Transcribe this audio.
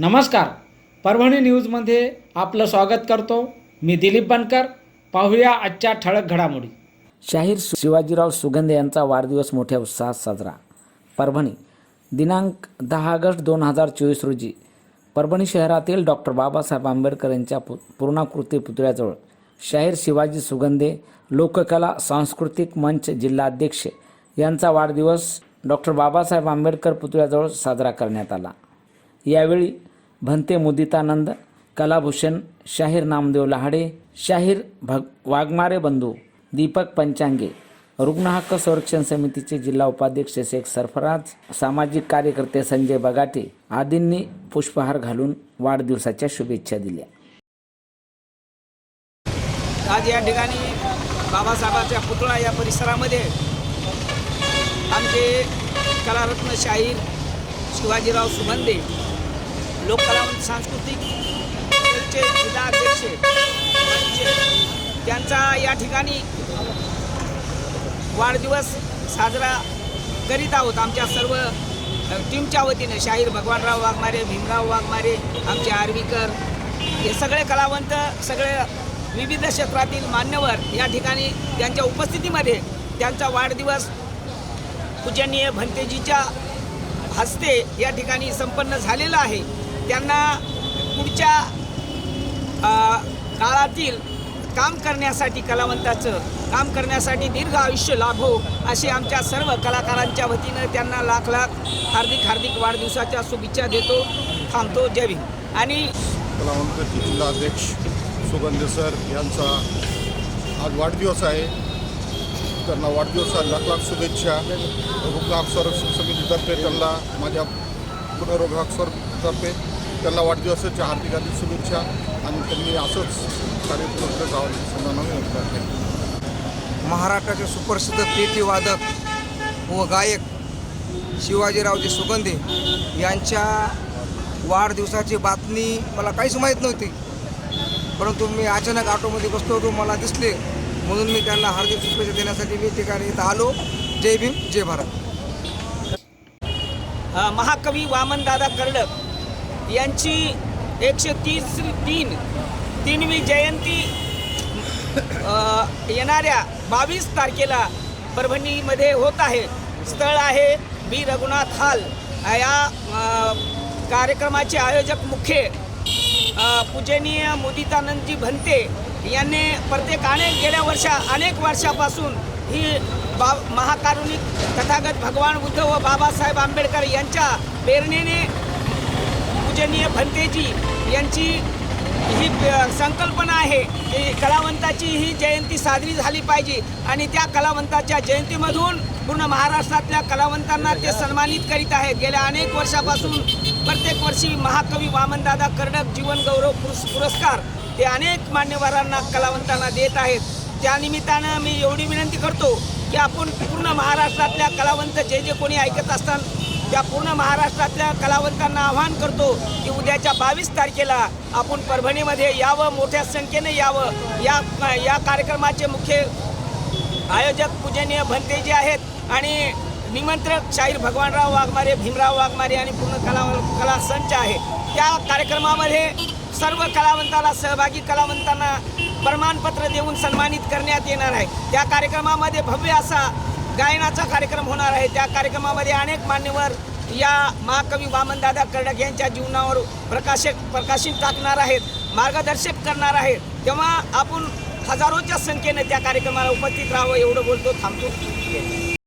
नमस्कार. परभणी न्यूजमध्ये आपलं स्वागत करतो. मी दिलीप बनकर. पाहूया आजच्या ठळक घडामोडी. शाहीर शिवाजीराव सुगंधे यांचा वाढदिवस मोठ्या उत्साहात साजरा. परभणी दिनांक दहा ऑगस्ट दोन हजार चोवीस रोजी. परभणी शहरातील डॉक्टर बाबासाहेब आंबेडकर यांच्या पु पूर्णाकृती पुतळ्याजवळ शाहीर शिवाजी सुगंधे लोककला सांस्कृतिक मंच जिल्हाध्यक्ष यांचा वाढदिवस डॉक्टर बाबासाहेब आंबेडकर पुतळ्याजवळ साजरा करण्यात आला. यावेळी भंते मुदितानंद कलाभूषण शाहीर नामदेव लहाडे शाहीर भग वाघमारे बंधू दीपक पंचांगे रुग्ण हक्क संरक्षण समितीचे जिल्हा उपाध्यक्ष शेख सरफराज सामाजिक कार्यकर्ते संजय बगाटे आदींनी पुष्पहार घालून वाढदिवसाच्या शुभेच्छा दिल्या. आज या ठिकाणी बाबासाहेबांच्या पुतळा या परिसरामध्ये आमचे कलारत्न शाहीर शिवाजीराव सुगंधे लोककलावंत सांस्कृतिक सेलचे जिल्हाध्यक्ष यांचे- त्यांचा या ठिकाणी वाढदिवस साजरा करीत आहोत आमच्या सर्व टीमच्या वतीनं. शाहीर भगवानराव वाघमारे भीमराव वाघमारे आमचे आर्वीकर हे सगळे कलावंत सगळे विविध क्षेत्रातील मान्यवर या ठिकाणी त्यांच्या उपस्थितीमध्ये त्यांचा वाढदिवस पूजनीय भंतेजीच्या हस्ते या ठिकाणी संपन्न झालेला आहे. त्यांना पुढच्या काळातील काम करण्यासाठी कलावंताचं काम करण्यासाठी दीर्घ आयुष्य लाभो अशी आमच्या सर्व कलाकारांच्या वतीनं त्यांना लाख लाख हार्दिक हार्दिक वाढदिवसाच्या शुभेच्छा देतो थांबतो जय आणि कलावंत जिल्हाध्यक्ष सुगंध सर यांचा आज वाढदिवस आहे. त्यांना वाढदिवसा लाख लाख शुभेच्छा. रुग्णाक्षर समितीतर्फे त्यांना माझ्या पुनरोगाक्षरतर्फे त्यांना वाढदिवसाच्या हार्दिक हार्दिक शुभेच्छा आणि त्यांनी असंच कार्य पुढे जावं समजा विनंती करते महाराष्ट्राचे सुप्रसिद्ध पेटी वादक व गायक शिवाजीरावजी सुगंधे यांच्या वाढदिवसाची बातमी मला काहीच माहीत नव्हती. परंतु मी अचानक ऑटोमध्ये बसलो होतो मला दिसले. म्हणून मी त्यांना हार्दिक शुभेच्छा देण्यासाठी मी ठिकाणी इथं आलो. जय भीम जय भारत. महाकवी वामनदादा कर्डक यांची एकशे तीस तीन तीनवी जयंती येणाऱ्या बावीस तारखेला परभणीमध्ये होत आहे. स्थळ आहे बी. रघुनाथ हॉल. या कार्यक्रमाचे आयोजक मुख्य पूजनीय मुदितानंदजी भंते यांनी प्रत्येक अनेक गेल्या वर्षा अनेक वर्षापासून ही बा महाकारुणिक तथागत भगवान बुद्ध व बाबासाहेब आंबेडकर यांच्या प्रेरणेने पूजनीय भंतेजी यांची ही संकल्पना आहे की कलावंताची ही जयंती साजरी झाली पाहिजे आणि त्या कलावंताच्या जयंतीमधून पूर्ण महाराष्ट्रातल्या कलावंतांना ते सन्मानित करीत आहेत. गेल्या अनेक वर्षापासून प्रत्येक वर्षी महाकवी वामनदादा कर्डक जीवनगौरव पुरस्कार ते अनेक मान्यवरांना कलावंतांना देत आहेत. त्यानिमित्तानं मी एवढी विनंती करतो की आपण पूर्ण महाराष्ट्रातल्या कलावंत जे जे कोणी ऐकत असतात त्या पूर्ण महाराष्ट्रातल्या कलावंतांना आवाहन करतो की उद्याच्या बावीस तारखेला आपण परभणीमध्ये यावं मोठ्या संख्येने यावं. या या कार्यक्रमाचे मुख्य आयोजक पूजनीय भंते जे आहेत आणि निमंत्रक शाहीर भगवानराव वाघमारे भीमराव वाघमारे आणि पूर्ण कला कला संच आहे. त्या कार्यक्रमामध्ये सर्व कलावंताला सहभागी कलावंतांना प्रमाणपत्र देऊन सन्मानित करण्यात येणार आहे. त्या कार्यक्रमामध्ये भव्य असा गायनाचा कार्यक्रम होणार आहे. त्या कार्यक्रमामध्ये अनेक मान्यवर या महाकवी वामनदादा कर्डक यांच्या जीवनावर प्रकाशक प्रकाशित टाकणार आहेत मार्गदर्शक करणार आहेत. तेव्हा आपण हजारोच्या संख्येने त्या कार्यक्रमाला उपस्थित राहावं एवढं बोलतो थांबतो.